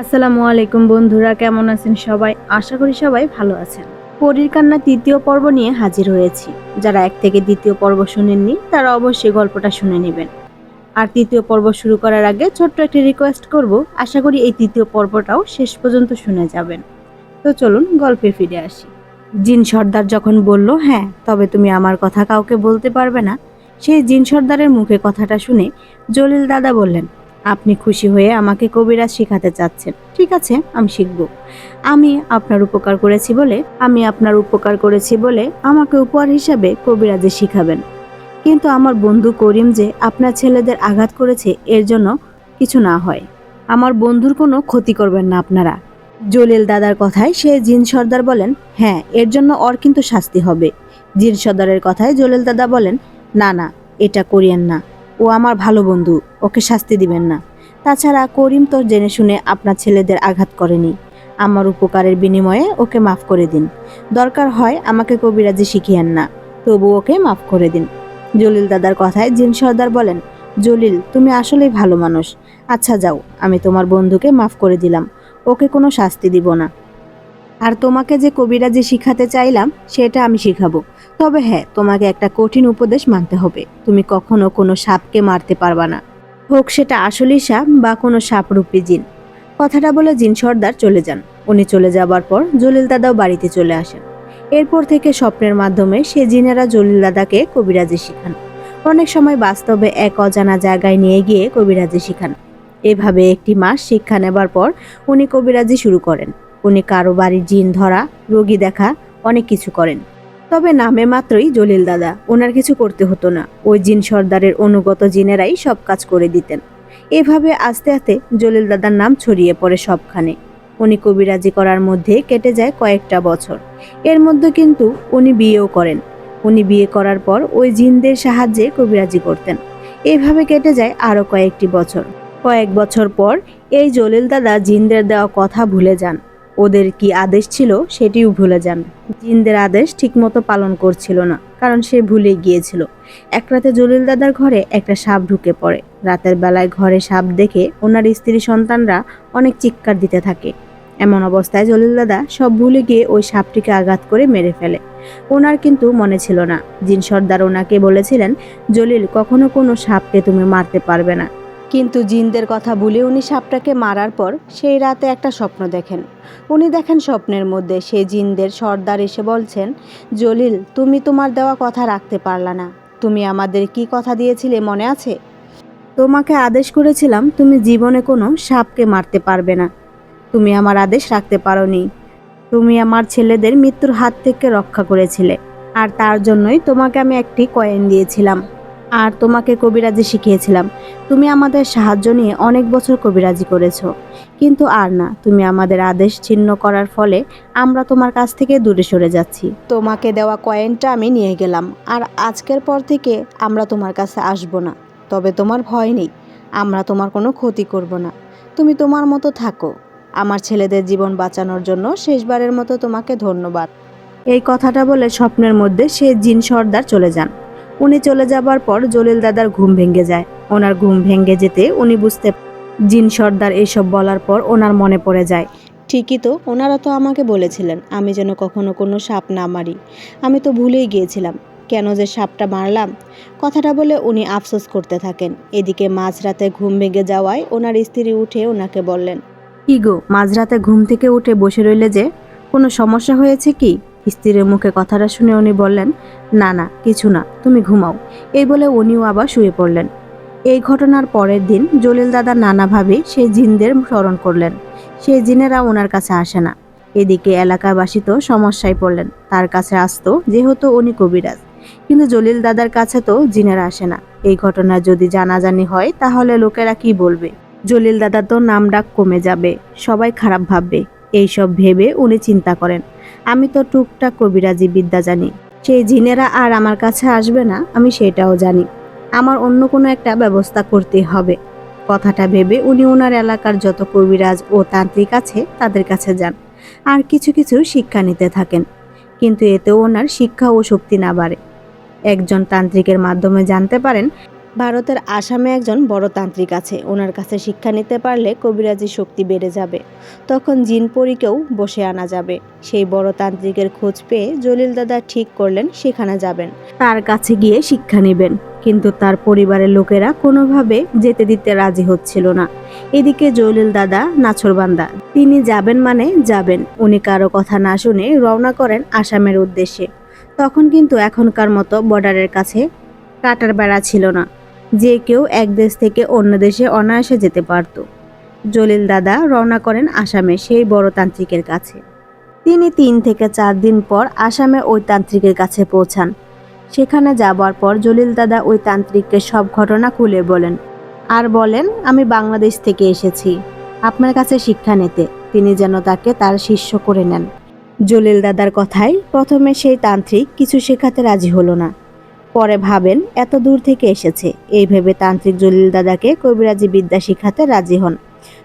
আসসালামু আলাইকুম বন্ধুরা, কেমন আছেন সবাই? আশা করি সবাই ভালো আছেন। পরীর কান্না তৃতীয় পর্ব নিয়ে হাজির হয়েছি। যারা এক থেকে দ্বিতীয় পর্ব শুনেননি, তারা অবশ্যই গল্পটা শুনে নেবেন। আর তৃতীয় পর্ব শুরু করার আগে ছোট্ট একটি রিকোয়েস্ট করব। আশা করি এই তৃতীয় পর্বটাও শেষ পর্যন্ত শুনে যাবেন। তো চলুন গল্পে ফিরে আসি। জিন সর্দার যখন বলল হ্যাঁ তবে তুমি আমার কথা কাউকে বলতে পারবে না, সেই জিন সর্দারের মুখে কথাটা শুনে জলিল দাদা বললেন, আপনি খুশি হয়ে আমাকে কবিরাজ শেখাতে চাচ্ছেন। ঠিক আছে, আমি শিখব। আমি আপনার উপকার করেছি বলে, আমি আপনার উপকার করেছি বলে আমাকে উপহার হিসাবে কবিরাজে শিখাবেন। কিন্তু আমার বন্ধু করিম যে আপনার ছেলেদের আঘাত করেছে, এর জন্য কিছু না হয়। আমার বন্ধুর কোনো ক্ষতি করবেন না আপনারা। জলিল দাদার কথায় সে জিন সর্দার বলেন হ্যাঁ এর জন্য ওর কিন্তু শাস্তি হবে। জিন সর্দারের কথায় জলিল দাদা বলেন, না না, এটা করিয়েন না। ও আমার ভালো বন্ধু, ওকে শাস্তি দিবেন না। তাছাড়া করিম তো জেনে শুনে আপনার ছেলেদের আঘাত করেনি। আমার উপকারের বিনিময়ে ওকে মাফ করে দিন। দরকার হয় আমাকে কবিরাজি শিখিয়েন না, তবু ওকে মাফ করে দিন। জলিল দাদার কথায় জিন সর্দার বলেন, জলিল, তুমি আসলেই ভালো মানুষ। আচ্ছা যাও, আমি তোমার বন্ধুকে মাফ করে দিলাম। ওকে কোনো শাস্তি দিব না। আর তোমাকে যে কবিরাজি শিখাতে চাইলাম, সেটা আমি শিখাবো। তবে হ্যাঁ তোমাকে একটা কঠিন উপদেশ মানতে হবে। তুমি কখনো কোনো সাপকে মারতে পারবা না। হোক সেটা আসলেই সাপ বা কোনো সাপরূপী জিন। কথাটা বলে জিন সর্দার চলে যান। উনি চলে যাবার পর জলিল দাদাও বাড়িতে চলে আসেন। এরপর থেকে স্বপ্নের মাধ্যমে সে জিনেরা জলিল দাদাকে কবিরাজি শিখান। অনেক সময় বাস্তবে এক অজানা জায়গায় নিয়ে গিয়ে কবিরাজি শিখান। এভাবে একটি মাস শিক্ষা নেবার পর উনি কবিরাজি শুরু করেন। উনি কারও বাড়ির জিন ধরা, রোগী দেখা, অনেক কিছু করেন। তবে নামে মাত্রই জলিল দাদা ওনার কিছু করতে হতো না। ওই জিন সর্দারের অনুগত জিনেরাই সব কাজ করে দিতেন। এভাবে আস্তে আস্তে জলিল দাদার নাম ছড়িয়ে পড়ে সবখানে। উনি কবিরাজি করার মধ্যে কেটে যায় কয়েকটা বছর। এর মধ্যে কিন্তু উনি বিয়েও করেন। উনি বিয়ে করার পর ওই জিনদের সাহায্যে কবিরাজি করতেন। এভাবে কেটে যায় আরও কয়েকটি বছর। কয়েক বছর পর এই জলিল দাদা জিনদের দেওয়া কথা ভুলে যান। ওদের কি আদেশ ছিল সেটিও ভুলে যান। জিনদের আদেশ ঠিকমতো পালন করছিল না, কারণ সে ভুলে গিয়েছিল। এক রাতে জলিল দাদার ঘরে একটা সাপ ঢুকে পড়ে। রাতের বেলায় ঘরে সাপ দেখে ওনার স্ত্রী সন্তানরা অনেক চিৎকার দিতে থাকে। এমন অবস্থায় জলিল দাদা সব ভুলে গিয়ে ওই সাপটিকে আঘাত করে মেরে ফেলে। ওনার কিন্তু মনে ছিল না। জিন সর্দার ওনাকে বলেছিলেন, জলিল, কখনো কোনো সাপকে তুমি মারতে পারবে না। কিন্তু জিনদের কথা ভুলে উনি সাপটাকে মারার পর সেই রাতে একটা স্বপ্ন দেখেন। উনি দেখেন স্বপ্নের মধ্যে সেই জিনদের সর্দার এসে বলছেন, জলিল, তুমি তোমার দেওয়া কথা রাখতে পারলা না। তুমি আমাদের কি কথা দিয়েছিলে মনে আছে? তোমাকে আদেশ করেছিলাম তুমি জীবনে কোনো সাপকে মারতে পারবে না। তুমি আমার আদেশ রাখতে পারোনি। তুমি আমার ছেলেদের মৃত্যুর হাত থেকে রক্ষা করেছিলে। আর তার জন্যই তোমাকে আমি একটি কয়েন দিয়েছিলাম। আর তোমাকে কবিরাজি শিখিয়েছিলাম। তুমি আমাদের সাহায্য নিয়ে অনেক বছর কবিরাজি করেছ। কিন্তু আর না, তুমি আমাদের আদেশ ছিন্ন করার ফলে আমরা তোমার কাছ থেকে দূরে সরে যাচ্ছি। তোমাকে দেওয়া কয়েনটা আমি নিয়ে গেলাম, আর আজকের পর থেকে আমরা তোমার কাছে আসব না। তবে তোমার ভয় নেই, আমরা তোমার কোনো ক্ষতি করব না। তুমি তোমার মতো থাকো। আমার ছেলেদের জীবন বাঁচানোর জন্য শেষবারের মতো তোমাকে ধন্যবাদ। এই কথাটা বলে স্বপ্নের মধ্যে সে জিন সর্দার চলে যান। উনি চলে যাবার পর জলিল দাদার ঘুম ভেঙে যায়। ওনার ঘুম ভেঙে যেতে উনি বুঝতে জিন সর্দার এইসব বলার পর ওনার মনে পড়ে যায়। ঠিকই তো ওনারা তো আমাকে বলেছিলেন আমি যেন কখনো কোনো সাপ না মারি। আমি তো ভুলেই গিয়েছিলাম কেন যে সাপটা মারলাম? কথাটা বলে উনি আফসোস করতে থাকেন। এদিকে মাঝরাতে ঘুম ভেঙে যাওয়ায় ওনার স্ত্রী উঠে ওনাকে বললেন কি গো মাঝরাতে ঘুম থেকে উঠে বসে রইলে যে কোনো সমস্যা হয়েছে কি? স্ত্রীর মুখে কথাটা শুনে উনি বললেন, না না, কিছু না, তুমি ঘুমাও। এই বলে উনিও আবার শুয়ে পড়লেন। এই ঘটনার পরের দিন জলিল দাদা নানাভাবে সেই জিনদের স্মরণ করলেন। সেই জিনেরা ওনার কাছে আসে না। এদিকে এলাকাবাসী তো সমস্যায় পড়লেন। তার কাছে আসতো যেহেতু উনি কবিরাজ। কিন্তু জলিল দাদার কাছে তো জিনেরা আসে না। এই ঘটনা যদি জানাজানি হয়, তাহলে লোকেরা কি বলবে? জলিল দাদা তো নাম ডাক কমে যাবে, সবাই খারাপ ভাববে। এইসব ভেবে উনি চিন্তা করেন। আমি তো টুকটাক কবিরাজি বিদ্যা জানি। সেই জিনেরা আর আমার কাছে আসবে না, আমি সেটাও জানি। আমার অন্য কোনো একটা ব্যবস্থা করতে হবে। কথাটা ভেবে উনি ওনার এলাকার যত কবিরাজ ও তান্ত্রিক আছে, তাদের কাছে যান। আর কিছু কিছু শিক্ষা নিতে থাকেন। কিন্তু এতেও ওনার শিক্ষা ও শক্তি না বাড়ে। একজন তান্ত্রিকের মাধ্যমে জানতে পারেন ভারতের আসামে একজন বড় তান্ত্রিক আছে। ওনার কাছে শিক্ষা নিতে পারলে কবিরাজি শক্তি বেড়ে যাবে। তখন জিনপরিকেও বসে আনা যাবে। সেই বড় তান্ত্রিকের খোঁজ পেয়ে জলিল দাদা ঠিক করলেন, সেখানে যাবেন। তার কাছে গিয়ে শিক্ষা নেবেন। কিন্তু তার পরিবারের লোকেরা কোনোভাবে যেতে দিতে রাজি হচ্ছিল না। এদিকে জলিল দাদা নাছরবান্দা, তিনি যাবেন মানে যাবেন। উনি কারও কথা না শুনে রওনা করেন আসামের উদ্দেশ্যে। তখন কিন্তু এখনকার মতো বর্ডারের কাছে কাটার বেড়া ছিল না। যে কেউ এক দেশ থেকে অন্য দেশে অনায়াসে যেতে পারত। জলিল দাদা রওনা করেন আসামে সেই বড় তান্ত্রিকের কাছে। তিনি তিন থেকে চার দিন পর আসামে ওই তান্ত্রিকের কাছে পৌঁছান। সেখানে যাবার পর জলিল দাদা ওই তান্ত্রিককে সব ঘটনা খুলে বলেন। আর বলেন, আমি বাংলাদেশ থেকে এসেছি। আপনার কাছে শিক্ষা নিতে। তিনি যেন তাকে তার শিষ্য করে নেন। জলিল দাদার কথায় প্রথমে সেই তান্ত্রিক কিছু শেখাতে রাজি হলো না। পরে ভাবেন, এত দূর থেকে এসেছে। এই ভেবে তান্ত্রিক জলিল দাদাকে কবিরাজি বিদ্যা শিখাতে রাজি হন।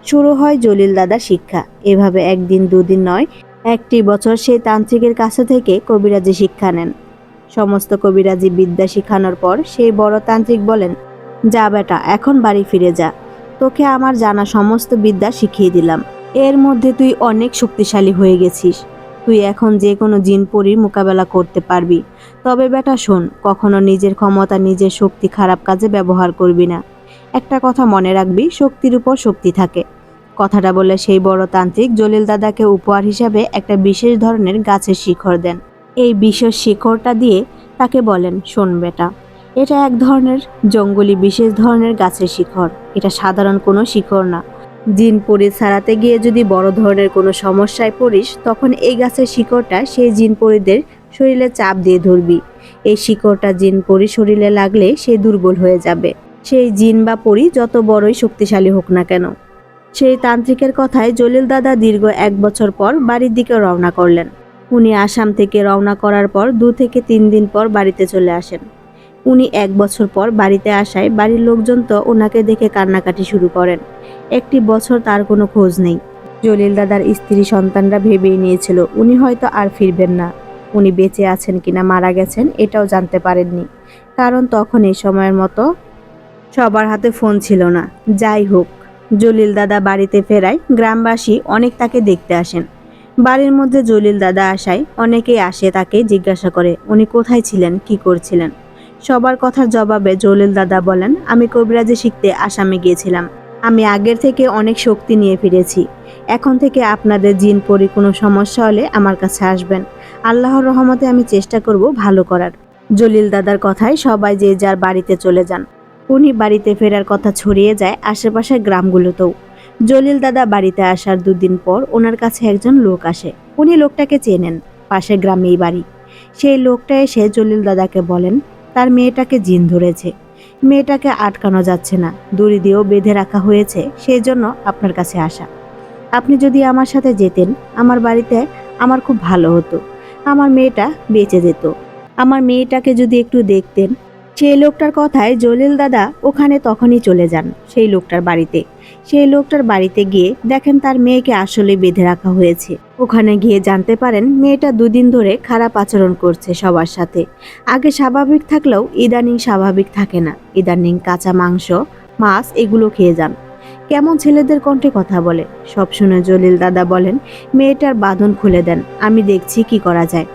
শুরু হয় জলিল দাদার শিক্ষা। এভাবে একদিন, দুদিন নয়, একটি বছর সেই তান্ত্রিকের কাছে থেকে কবিরাজি শিক্ষা নেন। সমস্ত কবিরাজি বিদ্যা শিখানোর পর সেই বড় তান্ত্রিক বলেন, যা বেটা, এখন বাড়ি ফিরে যা। তোকে আমার জানা সমস্ত বিদ্যা শিখিয়ে দিলাম। এর মধ্যে তুই অনেক শক্তিশালী হয়ে গেছিস। তুই এখন যে কোনো জিন পরির মোকাবেলা করতে পারবি। তবে বেটা শোন, কখনো নিজের ক্ষমতা, নিজের শক্তি খারাপ কাজে ব্যবহার করবি না। একটা কথা মনে রাখবি, শক্তির উপর শক্তি থাকে। কথাটা বলে সেই বড় তান্ত্রিক জলিল দাদাকে উপহার হিসাবে একটা বিশেষ ধরনের গাছের শিখর দেন। এই বিশেষ শিখরটা দিয়ে তাকে বলেন, শোন বেটা, এটা এক ধরনের জঙ্গলি বিশেষ ধরনের গাছের শিখর। এটা সাধারণ কোনো শিখর না। জিন পরি ছাড়াতে গিয়ে যদি বড় ধরনের কোনো সমস্যায় পড়িস, তখন এই গাছের শিকড়টা সেই জিন পরিদের শরীরে চাপ দিয়ে ধরবি। এই শিকড়টা জিন পরি শরীরে লাগলে সে দুর্বল হয়ে যাবে। সেই জিন বা পরি যত বড়ই শক্তিশালী হোক না কেন। সেই তান্ত্রিকের কথায় জলিল দাদা দীর্ঘ এক বছর পর বাড়ির দিকে রওনা করলেন। উনি আসাম থেকে রওনা করার পর দু থেকে তিন দিন পর বাড়িতে চলে আসেন। উনি এক বছর পর বাড়িতে আসায় বাড়ির লোকজন তো ওনাকে দেখে কান্নাকাটি শুরু করেন। একটি বছর তার কোনো খোঁজ নেই। জলিল দাদার স্ত্রী সন্তানরা ভেবেই নিয়েছিল, উনি হয়তো আর ফিরবেন না। উনি বেঁচে আছেন কিনা, মারা গেছেন, এটাও জানতে পারেননি। কারণ তখন এই সময়ের মতো সবার হাতে ফোন ছিল না। যাই হোক, জলিল দাদা বাড়িতে ফেরায় গ্রামবাসী অনেক তাকে দেখতে আসেন। বাড়ির মধ্যে জলিল দাদা আসায় অনেকেই আসে তাকে জিজ্ঞাসা করে, উনি কোথায় ছিলেন? কি করছিলেন? সবার কথার জবাবে জলিল দাদা বলেন, আমি কবিরাজি শিখতে আসামে গিয়েছিলাম। আমি আগের থেকে অনেক শক্তি নিয়ে ফিরেছি। এখন থেকে আপনাদের জিন পরি কোনো সমস্যা হলে আমার কাছে আসবেন। আল্লাহর রহমতে আমি চেষ্টা করব ভালো করার। জলিল দাদার কথায় সবাই যে যার বাড়িতে চলে যান। উনি বাড়িতে ফেরার কথা ছড়িয়ে যায় আশেপাশের গ্রামগুলোতেও। জলিল দাদা বাড়িতে আসার দুদিন পর ওনার কাছে একজন লোক আসে। উনি লোকটাকে চেনেন, পাশের গ্রামেই বাড়ি। সেই লোকটা এসে জলিল দাদাকে বলেন, তার মেয়েটাকে জিন ধরেছে। মেয়েটাকে আটকানো যাচ্ছে না। দড়ি দিয়েও বেঁধে রাখা হয়েছে সেই জন্য আপনার কাছে আসা। আপনি যদি আমার সাথে যেতেন, আমার বাড়িতে আমার খুব ভালো হতো। আমার মেয়েটা বেঁচে যেত। আমার মেয়েটাকে যদি একটু দেখতেন সেই লোকটার কথায় জলিল দাদা ওখানে তখনই চলে যান, সেই লোকটার বাড়িতে। সেই লোকটার বাড়িতে গিয়ে দেখেন তার মেয়েকে আসলে বেঁধে রাখা হয়েছে। ওখানে গিয়ে জানতে পারেন মেয়েটা দুদিন ধরে খারাপ আচরণ করছে সবার সাথে। আগে স্বাভাবিক থাকলেও ইদানিং স্বাভাবিক থাকে না। ইদানিং কাঁচা মাংস, মাছ এগুলো খেয়ে যান। কেমন ছেলেদের কণ্ঠে কথা বলে। সব শুনে জলিল দাদা বলেন, মেয়েটার বাঁধন খুলে দেন, আমি দেখছি কি করা যায়।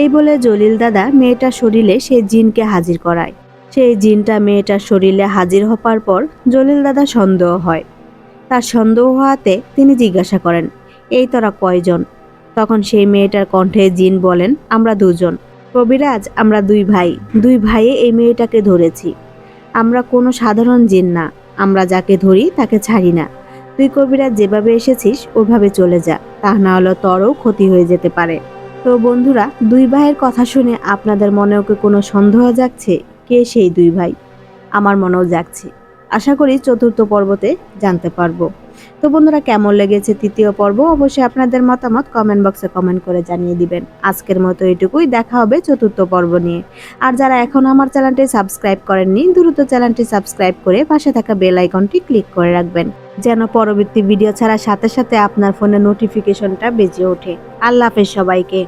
এই বলে জলিল দাদা মেয়েটার শরীরে সে জিনকে হাজির করায়। সেই জিনটা মেয়েটার শরীরে হাজির হবার পর জলিল দাদা সন্দেহ হয়। তার সন্দেহ হওয়াতে তিনি জিজ্ঞাসা করেন, এই তোরা কয়জন? তখন সেই মেয়েটার কণ্ঠে জিন বলেন, আমরা দুজন। কবিরাজ আমরা দুই ভাই। দুই ভাইয়ে এই মেয়েটাকে ধরেছি। আমরা কোনো সাধারণ জিন না। আমরা যাকে ধরি তাকে ছাড়ি না। তুই কবিরাজ, যেভাবে এসেছিস, ওভাবে চলে যা। তা না হলে তরও ক্ষতি হয়ে যেতে পারে। তো বন্ধুরা, দুই ভাইয়ের কথা শুনে আপনাদের মনেও কি কোনো সন্দেহ জাগছে? কে সেই দুই ভাই? আমার মনেও জাগছে। আশা করি চতুর্থ পর্বতে জানতে পারব। তো বন্ধুরা, কেমন লেগেছে তৃতীয় পর্ব? অবশ্যই আপনাদের মতামত কমেন্ট বক্সে কমেন্ট করে জানিয়ে দিবেন। আজকের মতো এটুকুই। দেখা হবে চতুর্থ পর্ব নিয়ে। আর যারা এখন আমার চ্যানেলটি সাবস্ক্রাইব করেননি, দ্রুত চ্যানেলটি সাবস্ক্রাইব করে পাশে থাকা বেল আইকনটি ক্লিক করে রাখবেন, যেন পরবর্তী ভিডিও ছাড়ার সাথে সাথে আপনার ফোনে নোটিফিকেশনটা বেজে ওঠে। আল্লাহ হাফেজ সবাইকে।